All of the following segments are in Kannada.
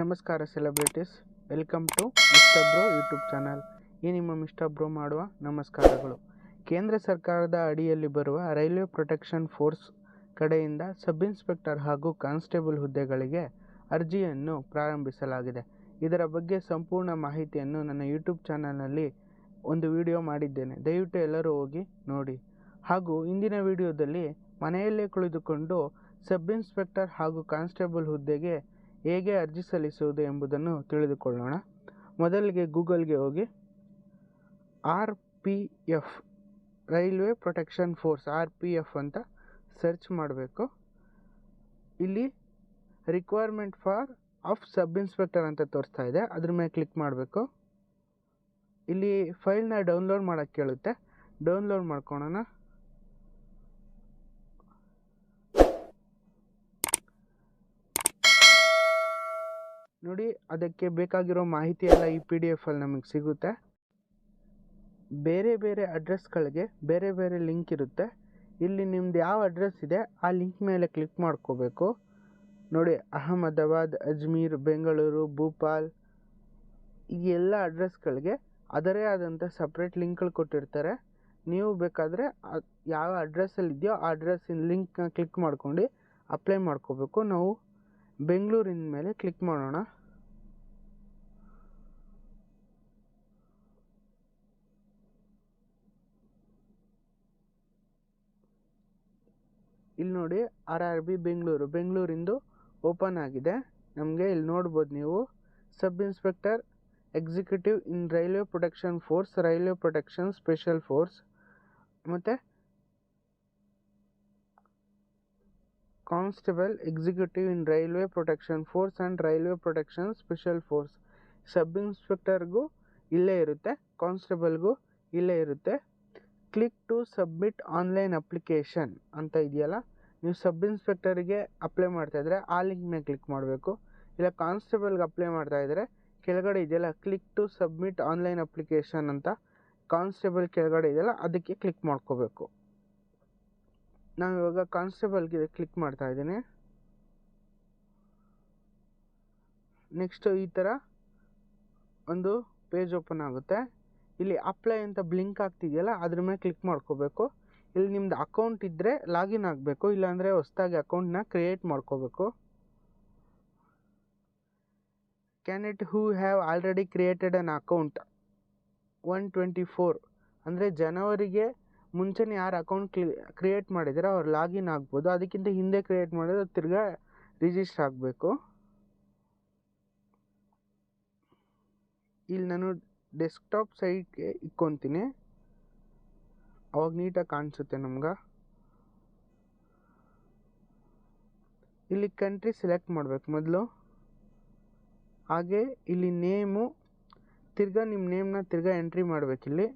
ನಮಸ್ಕಾರ celebrities, welcome to mister bro YouTube channel. ಈ ನಿಮ್ಮ ಮಿಸ್ಟರ್ ಬ್ರೋ ಮಾಡುವ ನಮಸ್ಕಾರಗಳು. ಕೇಂದ್ರ ಸರ್ಕಾರದ ಅಡಿಯಲ್ಲಿ ಬರುವ ರೈಲ್ವೆ ಪ್ರೊಟೆಕ್ಷನ್ ಫೋರ್ಸ್ ಕಡೆಯಿಂದ ಸಬ್ ಇನ್ಸ್ಪೆಕ್ಟರ್ ಹಾಗೂ ಕಾನ್ಸ್ಟೇಬಲ್ ಹುದ್ದೆಗಳಿಗೆ ಅರ್ಜಿಯನ್ನು ಪ್ರಾರಂಭಿಸಲಾಗಿದೆ. ಇದರ ಬಗ್ಗೆ ಸಂಪೂರ್ಣ ಮಾಹಿತಿಯನ್ನು ನನ್ನ ಯೂಟ್ಯೂಬ್ ಚಾನಲ್ನಲ್ಲಿ ಒಂದು ವಿಡಿಯೋ ಮಾಡಿದ್ದೇನೆ. ದಯವಿಟ್ಟು ಎಲ್ಲರೂ ಹೋಗಿ ನೋಡಿ. ಹಾಗೂ ಇಂದಿನ ವಿಡಿಯೋದಲ್ಲಿ ಮನೆಯಲ್ಲೇ ಕುಳಿತುಕೊಂಡು ಸಬ್ ಇನ್ಸ್ಪೆಕ್ಟರ್ ಹಾಗೂ ಕಾನ್ಸ್ಟೇಬಲ್ ಹುದ್ದೆಗೆ ಹೇಗೆ ಅರ್ಜಿ ಸಲ್ಲಿಸುವುದು ಎಂಬುದನ್ನು ತಿಳಿದುಕೊಳ್ಳೋಣ. ಮೊದಲಿಗೆ ಗೂಗಲ್ಗೆ ಹೋಗಿ. R P F, railway protection force R P F ಅಂತ ಸರ್ಚ್ ಮಾಡಬೇಕು. ಇಲ್ಲಿ requirement for of sub inspector ಅಂತ ತೋರಿಸ್ತಾ ಇದೆ. ಅದ್ರ ಮೇಲೆ ಕ್ಲಿಕ್ ಮಾಡಬೇಕು. ಇಲ್ಲಿ ಫೈಲ್ನ ಡೌನ್ಲೋಡ್ ಮಾಡೋಕ್ಕೆ ಕೇಳುತ್ತೆ. ಡೌನ್ಲೋಡ್ ಮಾಡ್ಕೊಳೋಣ ನೋಡಿ, ಅದಕ್ಕೆ ಬೇಕಾಗಿರೋ ಮಾಹಿತಿ ಎಲ್ಲ ಈ ಪಿ ಡಿ ಎಫಲ್ಲಿ ನಮಗೆ ಸಿಗುತ್ತೆ. ಬೇರೆ ಬೇರೆ ಅಡ್ರೆಸ್ಗಳಿಗೆ ಬೇರೆ ಬೇರೆ ಲಿಂಕ್ ಇರುತ್ತೆ. ಇಲ್ಲಿ ನಿಮ್ದು ಯಾವ ಅಡ್ರೆಸ್ ಇದೆ, ಆ ಲಿಂಕ್ ಮೇಲೆ ಕ್ಲಿಕ್ ಮಾಡ್ಕೋಬೇಕು. ನೋಡಿ, ಅಹಮದಾಬಾದ್, ಅಜ್ಮೀರ್, ಬೆಂಗಳೂರು, ಭೂಪಾಲ್, ಈ ಎಲ್ಲ ಅಡ್ರೆಸ್ಗಳಿಗೆ ಅದರೇ ಆದಂಥ ಸಪ್ರೇಟ್ ಲಿಂಕ್ಗಳು ಕೊಟ್ಟಿರ್ತಾರೆ. ನೀವು ಬೇಕಾದರೆ ಯಾವ ಅಡ್ರೆಸ್ಸಲ್ಲಿ ಇದೆಯೋ ಆ ಅಡ್ರೆಸ್ಸಿನ ಲಿಂಕ್ನ ಕ್ಲಿಕ್ ಮಾಡ್ಕೊಂಡು ಅಪ್ಲೈ ಮಾಡ್ಕೋಬೇಕು. ನಾವು ಬೆಂಗಳೂರಿನ ಮೇಲೆ ಕ್ಲಿಕ್ ಮಾಡೋಣ. ಇಲ್ಲಿ ನೋಡಿ ಆರ್ ಆರ್ ಬಿ ಬೆಂಗಳೂರು. ಬೆಂಗಳೂರಿಂದು ಓಪನ್ ಆಗಿದೆ. ನಮಗೆ ಇಲ್ಲಿ ನೋಡ್ಬೋದು ನೀವು. Sub inspector, executive in railway protection force, railway protection special force ಮತ್ತು constable, executive in railway protection force and railway protection special force. Sub ಇನ್ಸ್ಪೆಕ್ಟರ್ಗೂ ಇಲ್ಲೇ ಇರುತ್ತೆ. ಕಾನ್ಸ್ಟೇಬಲ್ಗೂ ಇಲ್ಲೇ ಇರುತ್ತೆ. Click to submit online application ಅಂತ ಇದೆಯಲ್ಲ? ನೀವು ಸಬ್ ಇನ್ಸ್ಪೆಕ್ಟರಿಗೆ ಅಪ್ಲೈ ಮಾಡ್ತಾ ಮಾಡ್ತಾಯಿದ್ರೆ ಆ ಲಿಂಕ್ ಮೇಲೆ ಕ್ಲಿಕ್ ಮಾಡಬೇಕು. ಇಲ್ಲ ಕಾನ್ಸ್ಟೇಬಲ್ಗೆ ಅಪ್ಲೈ ಮಾಡ್ತಾಯಿದ್ರೆ ಕೆಳಗಡೆ ಇದೆಯಲ್ಲ click to submit online application ಅಂತ ಕಾನ್ಸ್ಟೇಬಲ್ ಕೆಳಗಡೆ ಇದೆಯಲ್ಲ, ಅದಕ್ಕೆ ಕ್ಲಿಕ್ ಮಾಡ್ಕೋಬೇಕು. ನಾವು ಇವಾಗ ಕಾನ್ಸ್ಟೇಬಲ್ಗೆ ಕ್ಲಿಕ್ ಮಾಡ್ತಾ ಇದ್ದೀನಿ. ನೆಕ್ಸ್ಟು ಈ ಥರ ಒಂದು ಪೇಜ್ ಓಪನ್ ಆಗುತ್ತೆ. ಇಲ್ಲಿ ಅಪ್ಲೈ ಅಂತ ಬ್ಲಿಂಕ್ ಆಗ್ತಿದೆಯಲ್ಲ, ಅದ್ರ ಮೇಲೆ ಕ್ಲಿಕ್ ಮಾಡ್ಕೋಬೇಕು. ಇಲ್ಲಿ ನಿಮ್ದು ಅಕೌಂಟ್ ಇದ್ದರೆ ಲಾಗಿನ್ ಆಗಬೇಕು, ಇಲ್ಲಾಂದರೆ ಹೊಸ್ದಾಗಿ ಅಕೌಂಟ್ನ ಕ್ರಿಯೇಟ್ ಮಾಡ್ಕೋಬೇಕು. Candidate who have already created an account one twenty four ಅಂದರೆ ಜನವರಿಗೆ ಮುಂಚೆನೇ ಯಾರು ಅಕೌಂಟ್ ಕ್ಲಿ ಕ್ರಿಯೇಟ್ ಮಾಡಿದರೆ ಅವ್ರು ಲಾಗಿನ್ ಆಗ್ಬೋದು. ಅದಕ್ಕಿಂತ ಹಿಂದೆ ಕ್ರಿಯೇಟ್ ಮಾಡಿದ್ರೆ ತಿರ್ಗಾ ರಿಜಿಸ್ಟರ್ ಆಗಬೇಕು. ಇಲ್ಲಿ ನಾನು ಡೆಸ್ಕ್ಟಾಪ್ ಸೈಟ್ಗೆ ಇಕ್ಕೊತೀನಿ. ಅವಾಗ ನೀಟಾಗಿ ಕಾಣಿಸುತ್ತೆ ನಮ್ಗೆ. ಇಲ್ಲಿ ಕಂಟ್ರಿ ಸೆಲೆಕ್ಟ್ ಮಾಡಬೇಕು ಮೊದಲು. ಹಾಗೆ ಇಲ್ಲಿ ನೇಮು ತಿರ್ಗಾ ನಿಮ್ಮ ನೇಮ್ನ ತಿರ್ಗಾ ಎಂಟ್ರಿ ಮಾಡಬೇಕು ಇಲ್ಲಿ.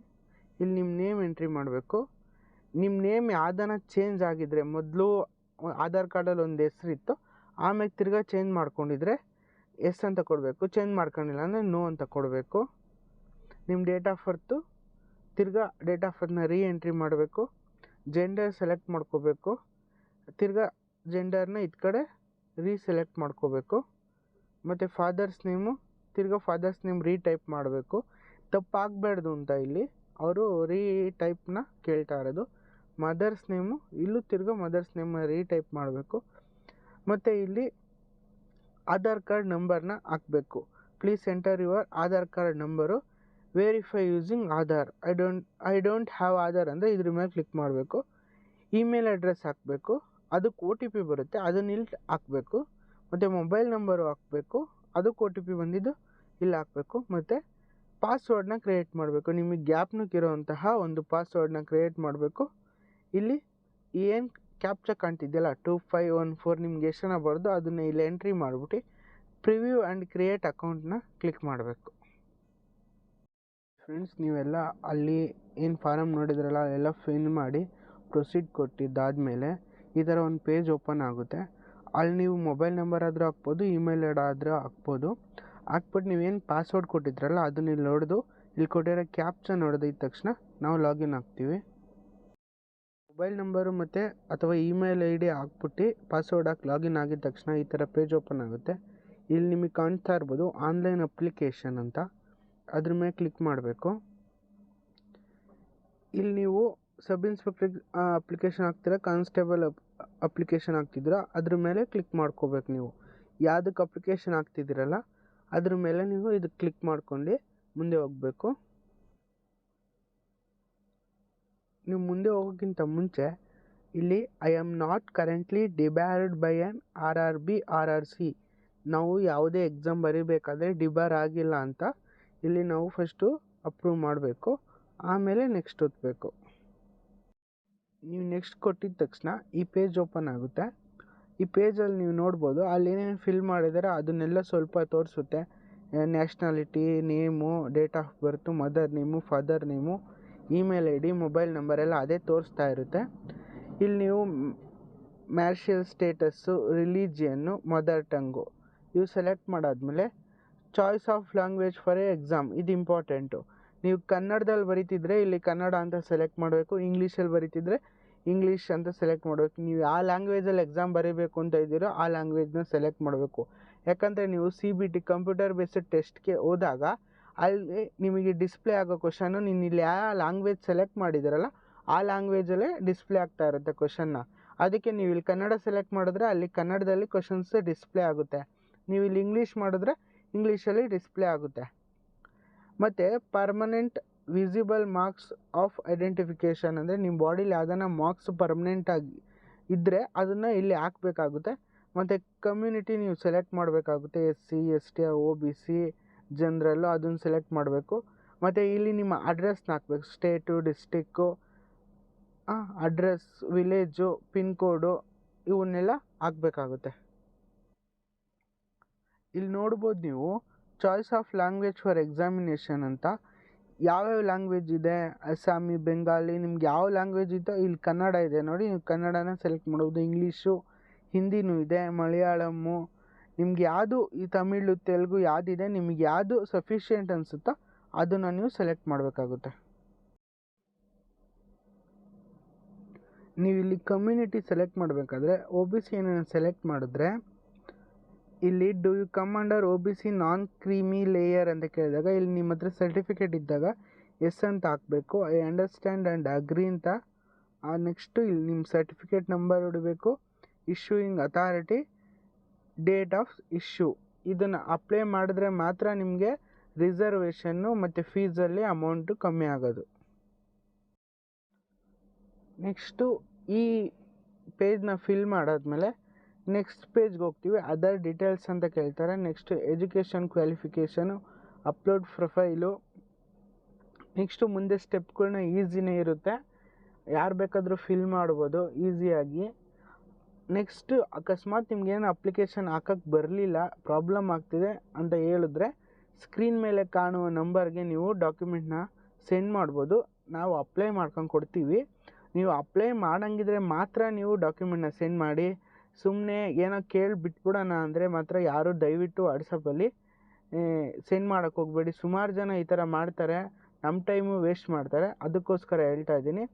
ಇಲ್ಲಿ ನಿಮ್ಮ ನೇಮ್ ಎಂಟ್ರಿ ಮಾಡಬೇಕು. ನಿಮ್ಮ ನೇಮ್ ಯಾವ್ದಾನ ಚೇಂಜ್ ಆಗಿದ್ರೆ ಮೊದಲು ಆಧಾರ್ ಕಾರ್ಡಲ್ಲಿ ಒಂದು ಹೆಸ್ರು ಇತ್ತು ಆಮೇಲೆ ತಿರ್ಗಾ ಚೇಂಜ್ ಮಾಡ್ಕೊಂಡಿದ್ರೆ ಎಸ್ ಅಂತ ಕೊಡಬೇಕು. ಚೇಂಜ್ ಮಾಡ್ಕೊಂಡಿಲ್ಲ ಅಂದರೆ ನೋ ಅಂತ ಕೊಡಬೇಕು. ನಿಮ್ಮ ಡೇಟ್ ಆಫ್ ಬರ್ತು ತಿರ್ಗಾ ಡೇಟ್ ಬರ್ತ್ನ ರೀ ಎಂಟ್ರಿ ಮಾಡಬೇಕು ಜೆಂಡರ್ ಸೆಲೆಕ್ಟ್ ಮಾಡ್ಕೋಬೇಕು, ತಿರ್ಗಾ ಜೆಂಡರ್ನ ಇದು ಕಡೆ ರೀಸೆಲೆಕ್ಟ್ ಮಾಡ್ಕೋಬೇಕು, ಮತ್ತು ಫಾದರ್ಸ್ ನೇಮು ತಿರ್ಗಾ ಫಾದರ್ಸ್ ನೇಮ್ ರೀಟೈಪ್ ಮಾಡಬೇಕು. ತಪ್ಪಾಗಬಾರ್ದು ಅಂತ ಇಲ್ಲಿ, ಅವರು ರೀ ಟೈಪ್ನ ಕೇಳ್ತಾ ಇರೋದು. ಮದರ್ಸ್ ನೇಮು ಇಲ್ಲೂ ತಿರ್ಗಾ ಮದರ್ಸ್ ನೇಮ್ನ ರೀಟೈಪ್ ಮಾಡಬೇಕು. ಮತ್ತು ಇಲ್ಲಿ ಆಧಾರ್ ಕಾರ್ಡ್ ನಂಬರ್ನ ಹಾಕಬೇಕು. Please enter your Aadhaar card number verify using Aadhaar I don't I don't have Aadhaar ಅಂದರೆ ಇದ್ರ ಮೇಲೆ ಕ್ಲಿಕ್ ಮಾಡಬೇಕು. ಇಮೇಲ್ ಅಡ್ರೆಸ್ ಹಾಕಬೇಕು. ಅದಕ್ಕೆ ಒ ಟಿ ಪಿ ಬರುತ್ತೆ. ಅದನ್ನ ಇಲ್ಲಿ ಹಾಕಬೇಕು. ಮತ್ತು ಮೊಬೈಲ್ ನಂಬರು ಹಾಕಬೇಕು. ಅದಕ್ಕೆ ಒ ಟಿ ಪಿ ಬಂದಿದ್ದು ಇಲ್ಲಿ ಹಾಕಬೇಕು. ಮತ್ತು ಪಾಸ್ವರ್ಡ್ನ ಕ್ರಿಯೇಟ್ ಮಾಡಬೇಕು. ನಿಮಗೆ ಗ್ಯಾಪ್ನಕ್ಕಿರೋವಂತಹ ಒಂದು ಪಾಸ್ವರ್ಡ್ನ ಕ್ರಿಯೇಟ್ ಮಾಡಬೇಕು. ಇಲ್ಲಿ ಏನು ಕ್ಯಾಪ್ಚರ್ ಕಾಣ್ತಿದೆಯಲ್ಲ ಟೂ ಫೈವ್ ಒನ್ ಫೋರ್ ನಿಮ್ಗೆ ಎಷ್ಟು ಜನ ಬರೋದು ಅದನ್ನು ಇಲ್ಲಿ ಎಂಟ್ರಿ ಮಾಡಿಬಿಟ್ಟು ಪ್ರಿವ್ಯೂ ಆ್ಯಂಡ್ ಕ್ರಿಯೇಟ್ ಅಕೌಂಟ್ನ ಕ್ಲಿಕ್ ಮಾಡಬೇಕು. ಫ್ರೆಂಡ್ಸ್ ನೀವೆಲ್ಲ ಅಲ್ಲಿ ಏನು ಫಾರಮ್ ನೋಡಿದ್ರಲ್ಲ ಅಲ್ಲೆಲ್ಲ ಫಿಲ್ ಮಾಡಿ ಪ್ರೊಸೀಡ್ ಕೊಟ್ಟಿದ್ದಾದಮೇಲೆ ಈ ಥರ ಒಂದು ಪೇಜ್ ಓಪನ್ ಆಗುತ್ತೆ. ಅಲ್ಲಿ ನೀವು ಮೊಬೈಲ್ ನಂಬರ್ ಆದರೂ ಹಾಕ್ಬೋದು ಇಮೇಲ್ ಆದರೂ ಹಾಕ್ಬೋದು. ಹಾಕ್ಬಿಟ್ಟು ನೀವೇನು ಪಾಸ್ವರ್ಡ್ ಕೊಟ್ಟಿದ್ರಲ್ಲ, ಅದನ್ನ ಇಲ್ಲಿ ನೋಡಿದು, ಇಲ್ಲಿ ಕೊಟ್ಟಿರೋ ಕ್ಯಾಪ್ಚಾ ನೋಡಿದ ತಕ್ಷಣ ನಾವು ಲಾಗಿನ್ ಆಗ್ತೀವಿ. ಮೊಬೈಲ್ ನಂಬರು ಮತ್ತು ಅಥವಾ ಇಮೇಲ್ ಐ ಡಿ ಹಾಕ್ಬಿಟ್ಟು ಪಾಸ್ವರ್ಡ್ ಹಾಕಿ ಲಾಗಿನ್ ಆಗಿದ ತಕ್ಷಣ ಈ ಥರ ಪೇಜ್ ಓಪನ್ ಆಗುತ್ತೆ. ಇಲ್ಲಿ ನಿಮಗೆ ಕಾಣ್ತಾ ಇರ್ಬೋದು ಆನ್ಲೈನ್ ಅಪ್ಲಿಕೇಶನ್ ಅಂತ. ಅದ್ರ ಮೇಲೆ ಕ್ಲಿಕ್ ಮಾಡಬೇಕು. ಇಲ್ಲಿ ನೀವು ಸಬ್ ಇನ್ಸ್ಪೆಕ್ಟರ್ ಅಪ್ಲಿಕೇಶನ್ ಹಾಕ್ತೀರಾ ಕಾನ್ಸ್ಟೇಬಲ್ ಅಪ್ಲಿಕೇಶನ್ ಹಾಕ್ತಿದ್ದೀರಾ, ಅದ್ರ ಮೇಲೆ ಕ್ಲಿಕ್ ಮಾಡ್ಕೋಬೇಕು ನೀವು. ಯಾವುದಕ್ಕೆ ಅಪ್ಲಿಕೇಶನ್ ಹಾಕ್ತಿದ್ದೀರಲ್ಲ, ಅದ್ರ ಮೇಲೆ ನೀವು ಇದು ಕ್ಲಿಕ್ ಮಾಡ್ಕೊಂಡು ಮುಂದೆ ಹೋಗಬೇಕು. ನೀವು ಮುಂದೆ ಹೋಗೋಕ್ಕಿಂತ ಮುಂಚೆ, ಇಲ್ಲಿ I am not currently debarred by N R R B R R C ನಾವು ಯಾವುದೇ ಎಕ್ಸಾಮ್ ಬರೀಬೇಕಾದ್ರೆ ಡಿಬಾರ್ ಆಗಿಲ್ಲ ಅಂತ ಇಲ್ಲಿ ನಾವು ಫಸ್ಟು ಅಪ್ರೂವ್ ಮಾಡಬೇಕು. ಆಮೇಲೆ ನೆಕ್ಸ್ಟ್ ಒತ್ತಬೇಕು ನೀವು ನೆಕ್ಸ್ಟ್ ಕೊಟ್ಟಿದ ತಕ್ಷಣ ಈ ಪೇಜ್ ಓಪನ್ ಆಗುತ್ತೆ. ಈ ಪೇಜಲ್ಲಿ ನೀವು ನೋಡ್ಬೋದು, ಅಲ್ಲಿ ಏನೇನು ಫಿಲ್ ಮಾಡಿದಾರೆ ಅದನ್ನೆಲ್ಲ ಸ್ವಲ್ಪ ತೋರಿಸುತ್ತೆ. Nationality name date of birth mother name father name email I D mobile number ಎಲ್ಲ ಅದೇ ತೋರಿಸ್ತಾ ಇರುತ್ತೆ. ಇಲ್ಲಿ ನೀವು marital status religion mother tongue ಇವು ಸೆಲೆಕ್ಟ್ ಮಾಡಾದಮೇಲೆ choice of language for a exam ಇದು ಇಂಪಾರ್ಟೆಂಟು ನೀವು ಕನ್ನಡದಲ್ಲಿ ಬರೀತಿದ್ರೆ ಇಲ್ಲಿ ಕನ್ನಡ ಅಂತ ಸೆಲೆಕ್ಟ್ ಮಾಡಬೇಕು ಇಂಗ್ಲೀಷಲ್ಲಿ ಬರೀತಿದ್ರೆ ಇಂಗ್ಲೀಷ್ ಅಂತ ಸೆಲೆಕ್ಟ್ ಮಾಡಬೇಕು. ನೀವು ಯಾವ ಲ್ಯಾಂಗ್ವೇಜಲ್ಲಿ ಎಕ್ಸಾಮ್ ಬರೀಬೇಕು ಅಂತ ಇದ್ದೀರೋ ಆ ಲ್ಯಾಂಗ್ವೇಜ್ನ ಸೆಲೆಕ್ಟ್ ಮಾಡಬೇಕು. ಯಾಕಂದರೆ ನೀವು C B T computer based ಟೆಸ್ಟ್ಗೆ ಹೋದಾಗ ಅಲ್ಲಿ ನಿಮಗೆ ಡಿಸ್ಪ್ಲೇ ಆಗೋ ಕ್ವಶನು ನೀನು ಇಲ್ಲಿ ಯಾವ ಲ್ಯಾಂಗ್ವೇಜ್ ಸೆಲೆಕ್ಟ್ ಮಾಡಿದ್ದೀರಲ್ಲ, ಆ ಲ್ಯಾಂಗ್ವೇಜಲ್ಲೇ ಡಿಸ್ಪ್ಲೇ ಆಗ್ತಾ ಇರುತ್ತೆ ಕ್ವಶನ್ನ ಅದಕ್ಕೆ ನೀವು ಇಲ್ಲಿ ಕನ್ನಡ ಸೆಲೆಕ್ಟ್ ಮಾಡಿದ್ರೆ ಅಲ್ಲಿ ಕನ್ನಡದಲ್ಲಿ ಕ್ವಶನ್ಸ್ ಡಿಸ್ಪ್ಲೇ ಆಗುತ್ತೆ. ನೀವು ಇಲ್ಲಿ ಇಂಗ್ಲೀಷ್ ಮಾಡಿದ್ರೆ ಇಂಗ್ಲೀಷಲ್ಲಿ ಡಿಸ್ಪ್ಲೇ ಆಗುತ್ತೆ. ಮತ್ತು permanent visible marks of identification ಅಂದರೆ ನಿಮ್ಮ ಬಾಡಿಲಿ ಯಾವ್ದಾನ ಮಾರ್ಕ್ಸ್ ಪರ್ಮನೆಂಟಾಗಿ ಇದ್ದರೆ ಅದನ್ನು ಇಲ್ಲಿ ಹಾಕಬೇಕಾಗುತ್ತೆ. ಮತ್ತು ಕಮ್ಯುನಿಟಿ ನೀವು ಸೆಲೆಕ್ಟ್ ಮಾಡಬೇಕಾಗುತ್ತೆ. S C S T O B C ಜನರಲ್ಲು ಅದನ್ನು ಸೆಲೆಕ್ಟ್ ಮಾಡಬೇಕು. ಮತ್ತು ಇಲ್ಲಿ ನಿಮ್ಮ ಅಡ್ರೆಸ್ನ ಹಾಕ್ಬೇಕು. State district address village pin code ಇವನ್ನೆಲ್ಲ ಹಾಕ್ಬೇಕಾಗುತ್ತೆ. ಇಲ್ಲಿ ನೋಡ್ಬೋದು ನೀವು choice of language for examination ಅಂತ. ಯಾವ್ಯಾವ ಲ್ಯಾಂಗ್ವೇಜ್ ಇದೆ? ಅಸ್ಸಾಮಿ, ಬೆಂಗಾಲಿ, ನಿಮ್ಗೆ ಯಾವ ಲ್ಯಾಂಗ್ವೇಜ್ ಇದ್ದೋ ಇಲ್ಲಿ ಕನ್ನಡ ಇದೆ. ನೋಡಿ, ನೀವು ಕನ್ನಡನ ಸೆಲೆಕ್ಟ್ ಮಾಡ್ಬೋದು ಇಂಗ್ಲೀಷು, ಹಿಂದಿನೂ ಇದೆ ಮಲಯಾಳಮ್ಮು ನಿಮ್ಗೆ ಯಾವುದು ಈ ತಮಿಳು, ತೆಲುಗು ಯಾವುದಿದೆ, ನಿಮ್ಗೆ ಯಾವುದು ಸಫಿಷಿಯೆಂಟ್ ಅನಿಸುತ್ತೋ ಅದನ್ನು ನೀವು ಸೆಲೆಕ್ಟ್ ಮಾಡಬೇಕಾಗುತ್ತೆ. ನೀವು ಇಲ್ಲಿ ಕಮ್ಯುನಿಟಿ ಸೆಲೆಕ್ಟ್ ಮಾಡಬೇಕಾದ್ರೆ ಒ ಬಿ ಸಿ ಏನೇನು ಸೆಲೆಕ್ಟ್ ಮಾಡಿದ್ರೆ ಇಲ್ಲಿ do you come under O B C non creamy layer ಅಂತ ಕೇಳಿದಾಗ, ಇಲ್ಲಿ ನಿಮ್ಮ ಹತ್ರ ಸರ್ಟಿಫಿಕೇಟ್ ಇದ್ದಾಗ ಎಸ್ ಅಂತ ಹಾಕಬೇಕು. ಐ ಅಂಡರ್ಸ್ಟ್ಯಾಂಡ್ ಆ್ಯಂಡ್ ಅಗ್ರಿ ಅಂತ. ನೆಕ್ಸ್ಟು ಇಲ್ಲಿ ನಿಮ್ಮ certificate number ಹೊಡಬೇಕು. Issuing authority date of issue ಇದನ್ನು ಅಪ್ಲೈ ಮಾಡಿದ್ರೆ ಮಾತ್ರ ನಿಮಗೆ ರಿಸರ್ವೇಷನ್ನು ಮತ್ತು ಫೀಸಲ್ಲಿ ಅಮೌಂಟು ಕಮ್ಮಿ ಆಗೋದು. ನೆಕ್ಸ್ಟು ಈ ಪೇಜ್ನ ಫಿಲ್ ಮಾಡಾದ್ಮೇಲೆ ನೆಕ್ಸ್ಟ್ ಪೇಜ್ಗೆ ಹೋಗ್ತೀವಿ. ಅದರ್ ಡೀಟೇಲ್ಸ್ ಅಂತ ಕೇಳ್ತಾರೆ. Next education qualification upload profile next ಮುಂದೆ ಸ್ಟೆಪ್ಗಳನ್ನ ಈಸಿನೇ ಇರುತ್ತೆ. ಯಾರು ಬೇಕಾದರೂ ಫಿಲ್ ಮಾಡ್ಬೋದು ಈಸಿಯಾಗಿ ನೆಕ್ಸ್ಟ್ ಅಕಸ್ಮಾತ್ ನಿಮ್ಗೇನು ಅಪ್ಲಿಕೇಶನ್ ಹಾಕಕ್ಕೆ ಬರಲಿಲ್ಲ ಪ್ರಾಬ್ಲಮ್ ಆಗ್ತಿದೆ ಅಂತ ಹೇಳಿದ್ರೆ ಸ್ಕ್ರೀನ್ ಮೇಲೆ ಕಾಣುವ ನಂಬರ್ಗೆ ನೀವು ಡಾಕ್ಯುಮೆಂಟ್ನ ಸೆಂಡ್ ಮಾಡ್ಬೋದು. ನಾವು ಅಪ್ಲೈ ಮಾಡ್ಕೊಂಡು ಕೊಡ್ತೀವಿ. ನೀವು ಅಪ್ಲೈ ಮಾಡಂಗಿದ್ರೆ ಮಾತ್ರ ನೀವು ಡಾಕ್ಯುಮೆಂಟ್ನ ಸೆಂಡ್ ಮಾಡಿ. ಸುಮ್ಮನೆ ಏನೋ ಕೇಳಿ ಬಿಟ್ಬಿಡೋಣ ಅಂದರೆ ಮಾತ್ರ ಯಾರು ದಯವಿಟ್ಟು ವಾಟ್ಸಪ್ಪಲ್ಲಿ ಸೆಂಡ್ ಮಾಡೋಕ್ಕೆ ಹೋಗಬೇಡಿ. ಸುಮಾರು ಜನ ಈ ಥರ ಮಾಡ್ತಾರೆ. ನಮ್ಮ ಟೈಮು ವೇಸ್ಟ್ ಮಾಡ್ತಾರೆ. ಅದಕ್ಕೋಸ್ಕರ ಹೇಳ್ತಾ ಇದ್ದೀನಿ.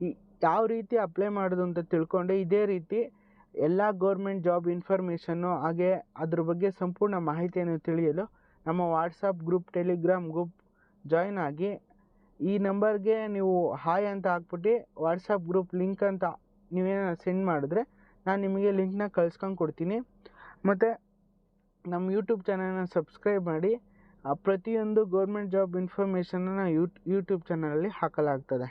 ಈ ಯಾವ ರೀತಿ ಅಪ್ಲೈ ಮಾಡೋದು ಅಂತ ತಿಳ್ಕೊಂಡೆ ಇದೇ ರೀತಿ ಎಲ್ಲ ಗೌರ್ಮೆಂಟ್ ಜಾಬ್ ಇನ್ಫಾರ್ಮೇಷನ್ನು ಹಾಗೆ ಅದ್ರ ಬಗ್ಗೆ ಸಂಪೂರ್ಣ ಮಾಹಿತಿಯನ್ನು ತಿಳಿಯಲು ನಮ್ಮ WhatsApp group Telegram group join ಆಗಿ ಈ ನಂಬರ್ಗೆ ನೀವು ಹಾಯ್ ಅಂತ ಹಾಕ್ಬಿಟ್ಟು ವಾಟ್ಸಪ್ ಗ್ರೂಪ್ ಲಿಂಕ್ ಅಂತ ನೀವೇನ ಸೆಂಡ್ ಮಾಡಿದ್ರೆ ನಾನು ನಿಮಗೆ ಲಿಂಕ್ನ ಕಳ್ಸ್ಕೊಂಡು ಕೊಡ್ತೀನಿ. ಮತ್ತು ನಮ್ಮ ಯೂಟ್ಯೂಬ್ ಚಾನಲ್ನ ಸಬ್ಸ್ಕ್ರೈಬ್ ಮಾಡಿ ಪ್ರತಿಯೊಂದು ಗೌರ್ಮೆಂಟ್ ಜಾಬ್ ಇನ್ಫಾರ್ಮೇಷನನ್ನು ಯೂಟ್ ಯೂಟ್ಯೂಬ್ ಚಾನಲಲ್ಲಿ ಹಾಕಲಾಗ್ತದೆ.